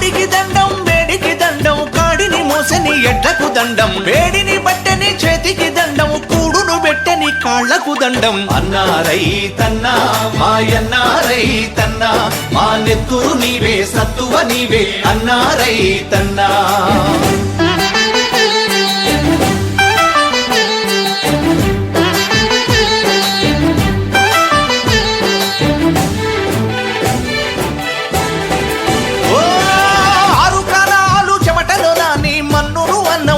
కాడికి దండం వేడికి దండం కాడిని మోసని ఎడ్లకు దండం. వేడిని బట్టని చేతికి దండం కూడును పెట్టని కాళ్ళకు దండం. అన్నారై తన్నా మాయన్నారై తన్నా మా నెత్తురు నీవే సత్తువ నీవే అన్నారై తన్నా.